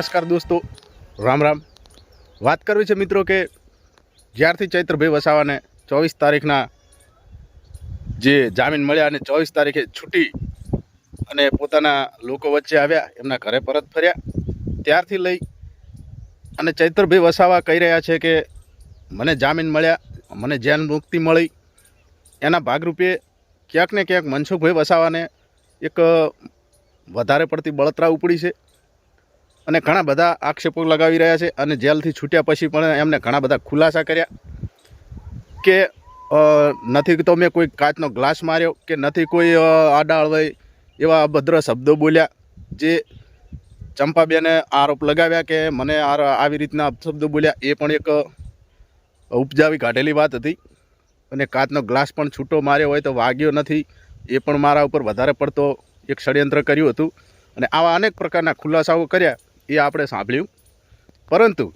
નમસ્કાર દોસ્તો, રામ રામ. વાત કરવી છે મિત્રો કે જ્યારથી ચૈત્રભાઈ વસાવાને ચોવીસ તારીખના જે જામીન મળ્યા અને ચોવીસ તારીખે છૂટી અને પોતાના લોકો વચ્ચે આવ્યા, એમના ઘરે પરત ફર્યા. ત્યારથી લઈ અને ચૈત્રભાઈ વસાવા કહી રહ્યા છે કે મને જામીન મળ્યા, મને જૈન મુક્તિ મળી, એના ભાગરૂપે ક્યાંક ને ક્યાંક મનસુખભાઈ વસાવાને એક વધારે પડતી બળતરા ઉપડી છે. અને ઘણા બધા આક્ષેપો લગાવી રહ્યા છે અને જેલથી છૂટ્યા પછી પણ એમને ઘણા બધા ખુલાસા કર્યા કે નથી તો મેં કોઈ કાચનો ગ્લાસ માર્યો, કે નથી કોઈ આડા અળવાઈ એવા અભદ્ર શબ્દો બોલ્યા જે ચંપાબેને આરોપ લગાવ્યા કે મને આવી રીતના શબ્દો બોલ્યા, એ પણ એક ઉપજાવી કાઢેલી વાત હતી. અને કાચનો ગ્લાસ પણ છૂટો માર્યો હોય તો વાગ્યો નથી, એ પણ મારા ઉપર વધારે પડતો એક ષડયંત્ર કર્યું હતું. અને આવા અનેક પ્રકારના ખુલાસાઓ કર્યા એ આપણે સાંભળ્યું. પરંતુ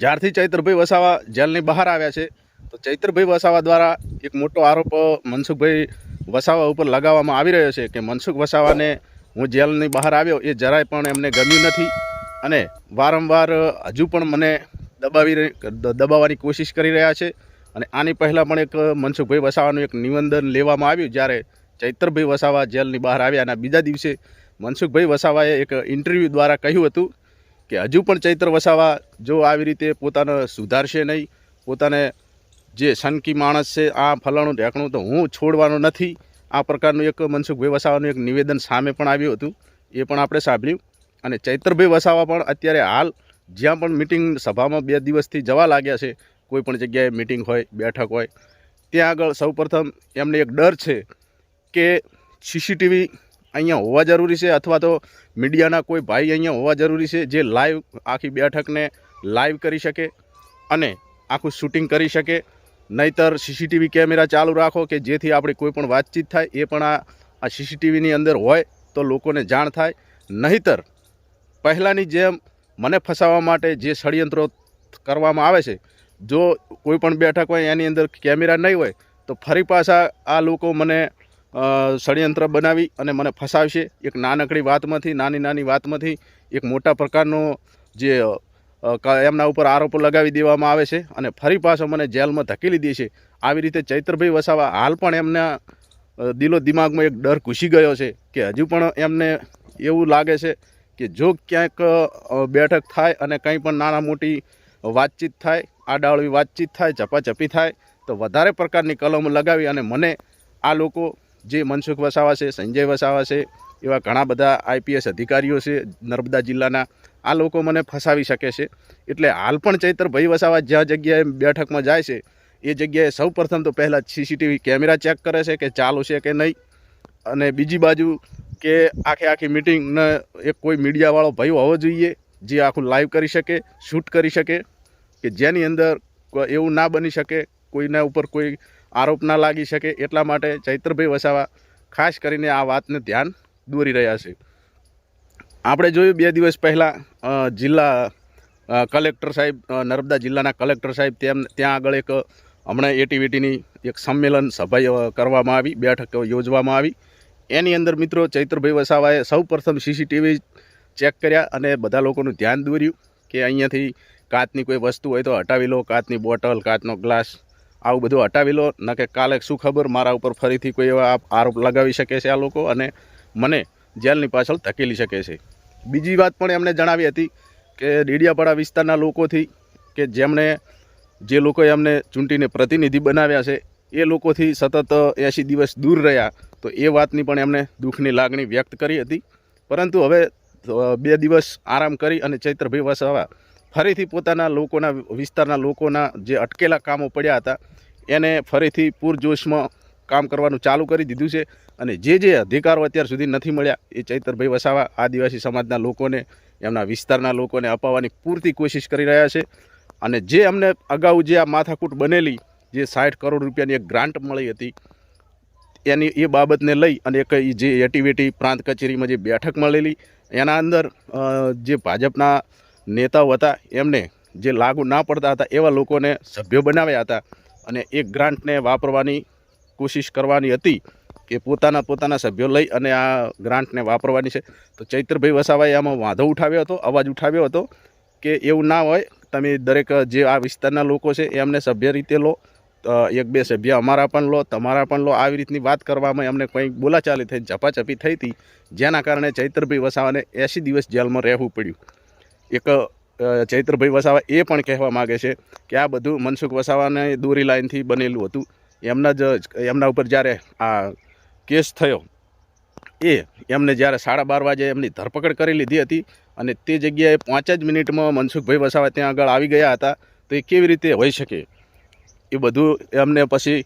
જ્યારથી ચૈત્રભાઈ વસાવા જેલની બહાર આવ્યા છે, તો ચૈત્રભાઈ વસાવા દ્વારા એક મોટો આરોપ મનસુખભાઈ વસાવા ઉપર લગાવવામાં આવી રહ્યો છે કે મનસુખ વસાવાને હું જેલની બહાર આવ્યો, એ જરાય પણ એમને ગમ્યું નથી અને વારંવાર હજુ પણ મને દબાવી દબાવવાની કોશિશ કરી રહ્યા છે. અને આની પહેલાં પણ એક મનસુખભાઈ વસાવાનું એક નિવેદન લેવામાં આવ્યું જ્યારે ચૈત્રભાઈ વસાવા જેલની બહાર આવ્યા અને બીજા દિવસે મનસુખભાઈ વસાવાએ એક ઇન્ટરવ્યૂ દ્વારા કહ્યું હતું કે હજુ પણ ચૈત્ર વસાવા જો આવી રીતે પોતાને સુધારશે નહીં, પોતાને જે સનકી માણસ છે, આ ફલાણું ઢેકણું તો હું છોડવાનો નથી. આ પ્રકારનું એક મનસુખભાઈ વસાવાનું એક નિવેદન સામે પણ આવ્યું હતું. એ પણ આપણે સાંભળ્યું. અને ચૈત્રભાઈ વસાવા પણ અત્યારે હાલ જ્યાં પણ મિટિંગ સભામાં બે દિવસથી જવા લાગ્યા છે, કોઈ પણ જગ્યાએ મિટિંગ હોય, બેઠક હોય, ત્યાં આગળ સૌપ્રથમ એમને એક ડર છે કે સીસીટીવી અહીંયા હોવા જરૂરી છે અથવા તો મીડિયાના કોઈ ભાઈ અહીંયા હોવા જરૂરી છે જે લાઈવ આખી બેઠકને લાઈવ કરી શકે અને આખું શૂટિંગ કરી શકે. નહીતર સીસીટીવી કેમેરા ચાલુ રાખો કે જેથી આપણી કોઈ પણ વાતચીત થાય, એ પણ આ આ સીસીટીવીની અંદર હોય તો લોકોને જાણ થાય. નહીતર પહેલાંની જેમ મને ફસાવવા માટે જે ષડયંત્રો કરવામાં આવે છે, જો કોઈ પણ બેઠક હોય, એની અંદર કેમેરા નહીં હોય, તો ફરી પાછા આ લોકો મને ષડયંત્ર બનાવી અને મને ફસાવશે. એક નાનકડી વાતમાંથી, નાની નાની વાતમાંથી, એક મોટા પ્રકારનો જે એમના ઉપર આરોપો લગાવી દેવામાં આવે છે અને ફરી પાછો મને જેલમાં ધકેલી દે છે. આવી રીતે ચૈત્રભાઈ વસાવા હાલ પણ એમના દિલો દિમાગમાં એક ડર ઘૂસી ગયો છે કે હજુ પણ એમને એવું લાગે છે કે જો ક્યાંક બેઠક થાય અને કંઈ પણ નાના મોટી વાતચીત થાય આડાવળી વાતચીત થાય, ચપાચપી થાય, તો વધારે પ્રકારની કલમો લગાવી અને મને આ લોકો જે મનસુખ વસાવા છે સંજય વસાવા છે એવા ઘણા બધા આઈપીએસ અધિકારીઓ છે નર્મદા જિલ્લાના. આ લોકો મને ફસાવી શકે છે. એટલે હાલ પણ ચૈતરભાઈ વસાવા જ્યાં જગ્યાએ બેઠકમાં જાય છે, એ જગ્યાએ સૌ તો પહેલાં સીસીટીવી કેમેરા ચેક કરે છે કે ચાલુ છે કે નહીં. અને બીજી બાજુ કે આખે આખી મિટિંગને એક કોઈ મીડિયાવાળો ભાઈ હોવો જોઈએ, જે આખું લાઈવ કરી શકે શૂટ કરી શકે, કે જેની અંદર એવું ના બની શકે, કોઈના ઉપર કોઈ આરોપ ના લાગી શકે એટલા માટે ચૈત્રભાઈ વસાવા ખાસ કરીને આ વાતને ધ્યાન દોરી રહ્યા છે. આપણે જોયું બે દિવસ પહેલાં જિલ્લા કલેક્ટર સાહેબ નર્મદા જિલ્લાના કલેક્ટર સાહેબ તેમ, ત્યાં આગળ એક, હમણાં એટીવીટીની એક સંમેલન સભા કરવામાં આવી, બેઠક યોજવામાં આવી. એની અંદર મિત્રો ચૈત્રભાઈ વસાવાએ સૌ પ્રથમ સીસીટીવી ચેક કર્યા અને બધા લોકોનું ધ્યાન દોર્યું કે અહીંયાથી કાચની કોઈ વસ્તુ હોય તો હટાવી લો, કાચની બોટલ, કાચનો ગ્લાસ આવું બધું હટાવી લો ન કે કાલે શું ખબર, મારા ઉપર ફરીથી કોઈ એવા આરોપ લગાવી શકે છે આ લોકો અને મને જેલની પાછળ ધકેલી શકે છે. બીજી વાત પણ એમણે જણાવી હતી કે ડેડિયાપાડા વિસ્તારના લોકોથી કે જેમણે જે લોકોએ એમને ચૂંટીને પ્રતિનિધિ બનાવ્યા છે, એ લોકોથી સતત એંશી દિવસ દૂર રહ્યા, તો એ વાતની પણ એમણે દુઃખની લાગણી વ્યક્ત કરી હતી. પરંતુ હવે બે દિવસ આરામ કરી અને ચૈત્રભાઈ વસાવા ફરીથી પોતાના લોકોના વિસ્તારના લોકોના જે અટકેલા કામો પડ્યા હતા, એને ફરીથી પૂરજોશમાં કામ કરવાનું ચાલુ કરી દીધું છે અને જે જે અધિકારો અત્યાર સુધી નથી મળ્યા એ ચૈતરભાઈ વસાવા, આદિવાસી સમાજના લોકોને, એમના વિસ્તારના લોકોને અપાવવાની પૂરતી કોશિશ કરી રહ્યા છે અને જે અમને અગાઉ જે આ માથાકૂટ બનેલી, જે સાઠ કરોડ રૂપિયાની એક ગ્રાન્ટ મળી હતી, એની એ બાબતને લઈ અને એક જે એટીવીટી પ્રાંત કચેરીમાં જે બેઠક મળેલી, એના અંદર જે ભાજપના નેતાઓ હતા, એમને જે લાગુ ના પડતા હતા એવા લોકોને સભ્યો બનાવ્યા હતા. અને એ ગ્રાન્ટને વાપરવાની કોશિશ કરવાની હતી કે પોતાના પોતાના સભ્યો લઈ અને આ ગ્રાન્ટને વાપરવાની છે. તો ચૈત્રભાઈ વસાવાએ આમાં વાંધો ઉઠાવ્યો હતો, અવાજ ઉઠાવ્યો હતો કે એવું ના હોય, તમે દરેક જે આ વિસ્તારના લોકો છે એમને સભ્ય રીતે લો એક બે સભ્ય અમારા પણ લો, તમારા પણ લો. આવી રીતની વાત કરવામાં અમને કંઈક બોલાચાલી થઈ, ઝપાઝપી થઈ હતી, જેના કારણે ચૈત્રભાઈ વસાવાને એંસી દિવસ જેલમાં રહેવું પડ્યું. એક ચૈત્રભાઈ વસાવા એ પણ કહેવા માગે છે કે આ બધું મનસુખ વસાવાને દોરી લાઈનથી બનેલું હતું. એમના જ, એમના ઉપર જ્યારે આ કેસ થયો, એ એમને જ્યારે સાડા બાર વાગે એમની ધરપકડ કરી લીધી હતી અને તે જગ્યાએ પાંચ જ મિનિટમાં મનસુખભાઈ વસાવા ત્યાં આગળ આવી ગયા હતા, તો એ કેવી રીતે હોઈ શકે? એ બધું એમને પછી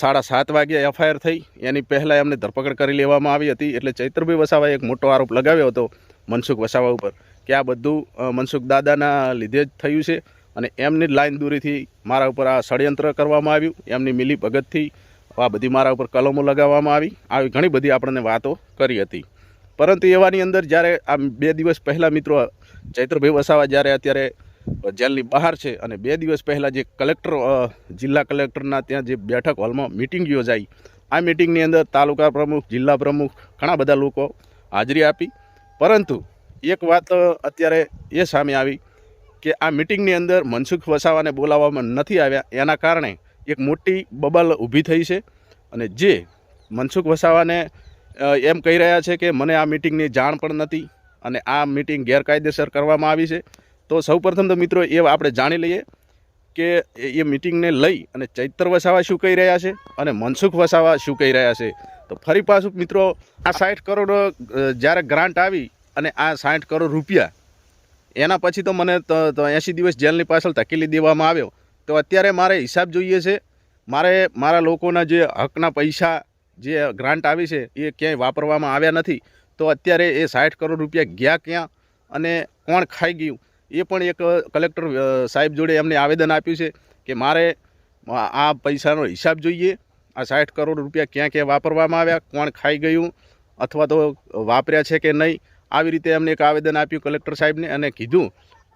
સાડા સાત વાગે એફઆઈઆર થઈ, એની પહેલાં એમને ધરપકડ કરી લેવામાં આવી હતી, એટલે ચૈત્રભાઈ વસાવાએ એક મોટો આરોપ લગાવ્યો હતો મનસુખ વસાવા ઉપર. કે આ બધું મનસુખ દાદાના લીધે જ થયું છે અને એમની લાઈન દૂરીથી મારા ઉપર આ ષડયંત્ર કરવામાં આવ્યું. એમની મિલી ભગતથી આ બધી મારા ઉપર કલમો લગાવવામાં આવી. આવી ઘણી બધી આપણને વાતો કરી હતી. પરંતુ એવાની અંદર જ્યારે આ બે દિવસ પહેલાં મિત્રો ચૈત્રભાઈ વસાવા જ્યારે અત્યારે જેલની બહાર છે અને બે દિવસ પહેલાં જે કલેક્ટર જિલ્લા કલેક્ટરના ત્યાં જે બેઠક હોલમાં મિટિંગ યોજાઈ, આ મિટિંગની અંદર તાલુકા પ્રમુખ, જિલ્લા પ્રમુખ ઘણા બધા લોકો હાજરી આપી. પરંતુ એક વાત અત્યારે એ સામે આવી કે આ મિટિંગની અંદર મનસુખ વસાવાને બોલાવવામાં નથી આવ્યા. એના કારણે એક મોટી બબલ ઊભી થઈ છે અને જે મનસુખ વસાવાને એમ કહી રહ્યા છે કે મને આ મિટિંગની જાણ પણ નથી અને આ મિટિંગ ગેરકાયદેસર કરવામાં આવી છે. તો સૌપ્રથમ તો મિત્રો એ આપણે જાણી લઈએ કે એ મિટિંગને લઈ અને ચૈત્ર વસાવા શું કહી રહ્યા છે અને મનસુખ વસાવા શું કહી રહ્યા છે. તો ફરી પાછું મિત્રો આ સાઠ કરોડ જ્યારે ગ્રાન્ટ આવી અને આ સાઠ કરોડ રૂપિયા, એના પછી તો મને એંસી દિવસ જેલની પાછળ ધકેલી દેવામાં આવ્યો. તો અત્યારે મારે હિસાબ જોઈએ છે. મારે, મારા લોકોના જે હકના પૈસા જે ગ્રાન્ટ આવી છે, એ ક્યાંય વાપરવામાં આવ્યા નથી. તો અત્યારે એ સાઠ કરોડ રૂપિયા ગયા ક્યાં અને કોણ ખાઈ ગયું? એ પણ એક કલેક્ટર સાહેબ જોડે એમને આવેદન આપ્યું છે કે મારે આ પૈસાનો હિસાબ જોઈએ. આ સાઠ કરોડ રૂપિયા ક્યાં ક્યાં વાપરવામાં આવ્યા, કોણ ખાઈ ગયું, અથવા તો વાપર્યા છે કે નહીં આવી રીતે એમને એક આવેદન આપ્યું કલેક્ટર સાહેબને અને કીધું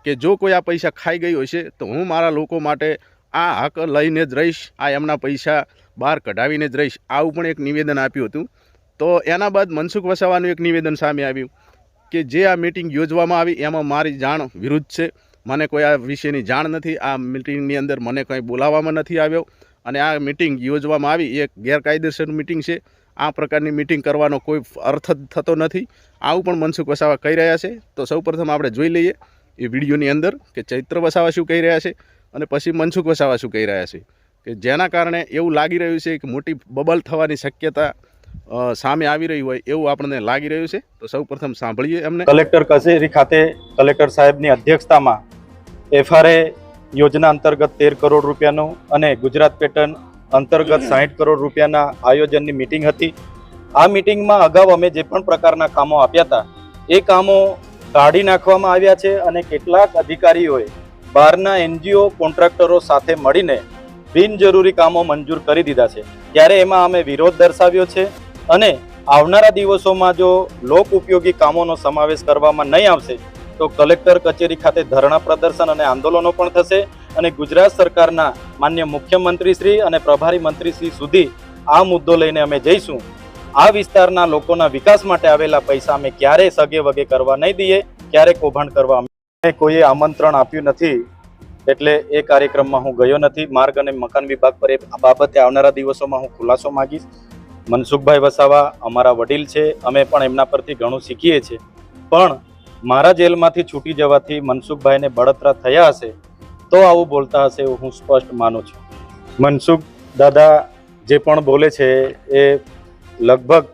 કે જો કોઈ આ પૈસા ખાઈ ગયું હશે તો હું મારા લોકો માટે આ હક લઈને જ રહીશ, આ એમના પૈસા બહાર કઢાવીને જ રહીશ. આવું પણ એક નિવેદન આપ્યું હતું. તો એના બાદ મનસુખ વસાવાનું એક નિવેદન સામે આવ્યું કે જે આ મિટિંગ યોજવામાં આવી, એમાં મારી જાણ વિરુદ્ધ છે. મને કોઈ આ વિશેની જાણ નથી. આ મિટિંગની અંદર મને કંઈ બોલાવવામાં નથી આવ્યો. અને આ મિટિંગ યોજવામાં આવી એ ગેરકાયદેસર મિટિંગ છે. આ પ્રકારની મિટિંગ કરવાનો કોઈ અર્થ જ થતો નથી. આવું પણ મનસુખ વસાવા કહી રહ્યા છે. તો સૌપ્રથમ આપણે જોઈ લઈએ એ વિડીયોની અંદર કે ચૈત્ર વસાવા શું કહી રહ્યા છે અને પછી મનસુખ વસાવા શું કહી રહ્યા છે. કે જેના કારણે એવું લાગી રહ્યું છે કે મોટી બબલ થવાની શક્યતા સામે આવી રહી હોય એવું આપણને લાગી રહ્યું છે. તો સૌપ્રથમ સાંભળીએ એમને. કલેક્ટર કચેરી ખાતે કલેક્ટર સાહેબની અધ્યક્ષતામાં એફઆરએ યોજના અંતર્ગત તેર કરોડ રૂપિયાનું અને ગુજરાત પેટર્ન અંતર્ગત સાહીઠ કરોડ રૂપિયાના આયોજનની મિટિંગ હતી. આ મિટિંગમાં અગાઉ અમે જે પણ પ્રકારના કામો આપ્યા હતા, એ કામો કાઢી નાખવામાં આવ્યા છે અને કેટલાક અધિકારીઓએ બહારના એનજીઓ, કોન્ટ્રાક્ટરો સાથે મળીને બિનજરૂરી કામો મંજૂર કરી દીધા છે. ત્યારે એમાં અમે વિરોધ દર્શાવ્યો છે અને આવનારા દિવસોમાં જો લોક ઉપયોગી કામોનો સમાવેશ કરવામાં નહીં આવશે, તો કલેક્ટર કચેરી ખાતે ધરણા પ્રદર્શન અને આંદોલનો પણ થશે. અને ગુજરાત સરકારના માન્ય મુખ્યમંત્રી શ્રી અને પ્રભારી મંત્રી શ્રી સુધી આ મુદ્દો લઈને અમે જઈશું. આ વિસ્તારના લોકોના વિકાસ માટે આવેલા પૈસા અમે ક્યારેય સગે વગે કરવા નહીં દઈએ, ક્યારે કૌભાંડ કરવા અમે કોઈએ આમંત્રણ આપ્યું નથી. એટલે એ કાર્યક્રમમાં હું ગયો નથી. માર્ગ અને મકાન વિભાગ પર એ બાબતે આવનારા દિવસોમાં હું ખુલાસો માંગીશ. મનસુખભાઈ વસાવા અમારા વડીલ છે. અમે પણ એમના પરથી ઘણું શીખીએ છીએ. પણ મારા જેલમાંથી છૂટી જવાથી મનસુખભાઈને બળતરા થયા હશે. તો આવું બોલતા હશે એવું હું સ્પષ્ટ માનું છું. મનસુખ દાદા જે પણ બોલે છે એ લગભગ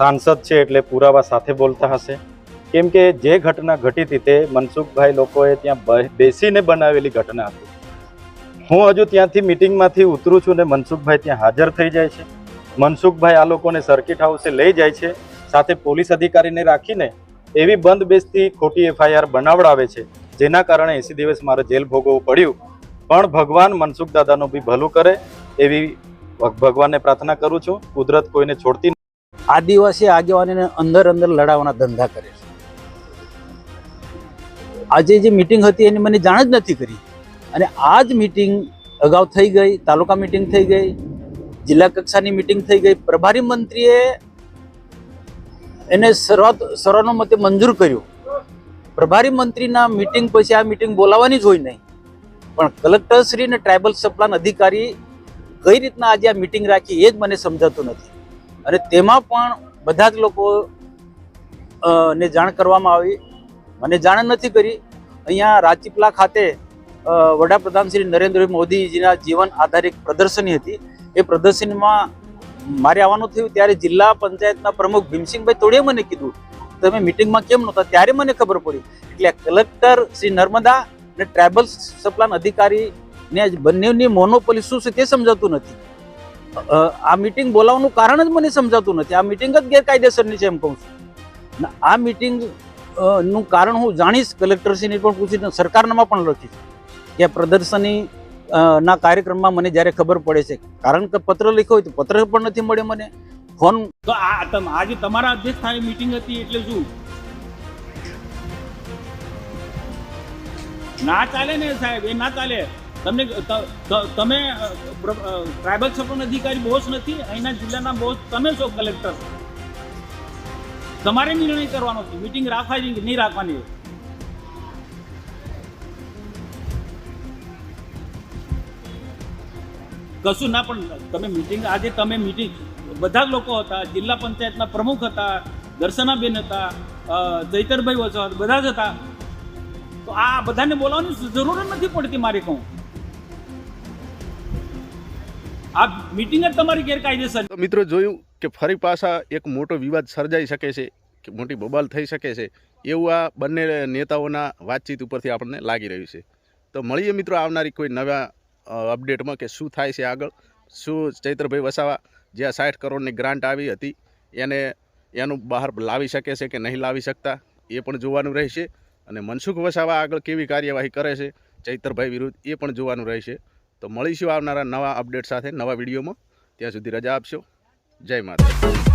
સાંસદ છે એટલે પુરાવા સાથે બોલતા હશે. કેમ કે જે ઘટના ઘટી હતી તે મનસુખભાઈ લોકોએ ત્યાં બેસીને બનાવેલી ઘટના હતી. હું હજુ ત્યાંથી મિટિંગમાંથી ઉતરું છું ને મનસુખભાઈ ત્યાં હાજર થઈ જાય છે. મનસુખભાઈ આ લોકોને સર્કિટ હાઉસે લઈ જાય છે, સાથે પોલીસ અધિકારીને રાખીને એવી બંધ બેસતી ખોટી એફઆઈઆર બનાવડાવે છે. જેના કારણે એસી દિવસ મારે જેલ ભોગવવું પડ્યું. પણ ભગવાન મનસુખ દાદાનું બી ભલું કરે એવી ભગવાનને પ્રાર્થના કરું છું. કુદરત કોઈને છોડતી આદિવાસી આગેવાનીને અંદર અંદર લડાવવાના ધંધા કરે છે. આજે જે મિટિંગ હતી એની મને જાણ જ નથી કરી. અને આ જ મિટિંગ અગાઉ થઈ ગઈ, તાલુકા મિટિંગ થઈ ગઈ, જિલ્લા કક્ષાની મિટિંગ થઈ ગઈ. પ્રભારી મંત્રીએ એને સર્વાત સર્વાનુમતે મંજૂર કર્યું. પ્રભારી મંત્રીના મિટિંગ પછી આ મિટિંગ બોલાવવાની જ હોય નહીં. પણ કલેક્ટરશ્રી અને ટ્રાઇબલ સપ્લાન અધિકારી કઈ રીતના આજે આ મિટિંગ રાખી એ જ મને સમજાતું નથી. અને તેમાં પણ બધા જ લોકો ને જાણ કરવામાં આવી. મને જાણ નથી કરી. અહીંયા રાજપીપળા ખાતે વડાપ્રધાન શ્રી નરેન્દ્ર મોદીજીના જીવન આધારિત પ્રદર્શની હતી. એ પ્રદર્શનમાં મારે આવવાનું થયું ત્યારે જિલ્લા પંચાયતના પ્રમુખ ભીમસિંહભાઈ તોડીએ મને કીધું તમે મિટિંગમાં કેમ નહોતા? ત્યારે મને ખબર પડી. એટલે કલેક્ટર શ્રી નર્મદા અને ટ્રાઇબલ સપ્લાન અધિકારીને બંનેની મોનોપોલી શું છે તે સમજાતું નથી. આ મિટિંગ બોલાવવાનું કારણ જ મને સમજાતું નથી. આ મિટિંગ જ ગેરકાયદેસરની છે એમ કહું છું. આ મિટિંગનું કારણ હું જાણીશ કલેક્ટરશ્રીને પણ પૂછીશ સરકારનામાં પણ લખીશ કે પ્રદર્શની ના કાર્યક્રમમાં મને જ્યારે ખબર પડે છે. કારણ કે પત્ર લખ્યો હોય તો પત્ર પણ નથી મળે મને. ફોન તો આ આજે તમારા અધ્યક્ષ સ્થાને મીટિંગ હતી એટલે શું? ના ચાલે ને સાહેબ, એ ના ચાલે. તમને તમે ટ્રાઇબલ સપોર્ટ અધિકારી બોસ નથી, અહીંના જિલ્લાના બોસ તમે છો કલેક્ટર તમારે નિર્ણય કરવાનો છે. મીટિંગ રાખવાની કે નહીં રાખવાની? કશું ના, પણ તમે મીટિંગ આજે તમે મીટિંગ બધા જ લોકો હતા જિલ્લા પંચાયતના પ્રમુખ હતા દર્શનાબેન હતા અ, ચૈતરભાઈ વસાવા બધા જ હતા. તો આ બધાને બોલાવવાની જરૂર નથી પડતી મારે કહું. આ મીટિંગ જ તમારી ગેરકાયદેસર મિત્રો જોયું કે ફરી પાછા એક મોટો વિવાદ સર્જાઈ શકે છે કે મોટી બબાલ થઈ શકે છે એવું આ બંને નેતાઓના વાતચીત ઉપરથી આપણને લાગી રહ્યું છે. તો મળીએ મિત્રો આવનારી કોઈ નવા અપડેટમાં કે શું થાય છે આગળ. શું ચૈત્રભાઈ વસાવા જે સાઠ કરોડની ગ્રાન્ટ આવી હતી, એને એનું બહાર લાવી શકે છે કે નહીં લાવી શકતા, એ પણ જોવાનું રહેશે. અને મનસુખ વસાવા આગળ કેવી કાર્યવાહી કરે છે, ચૈતરભાઈ વિરુદ્ધ એ પણ જોવાનું રહેશે. તો મળીશું આવનારા નવા અપડેટ સાથે, નવા વિડીયોમાં. ત્યાં સુધી રજા આપશો. જય માતા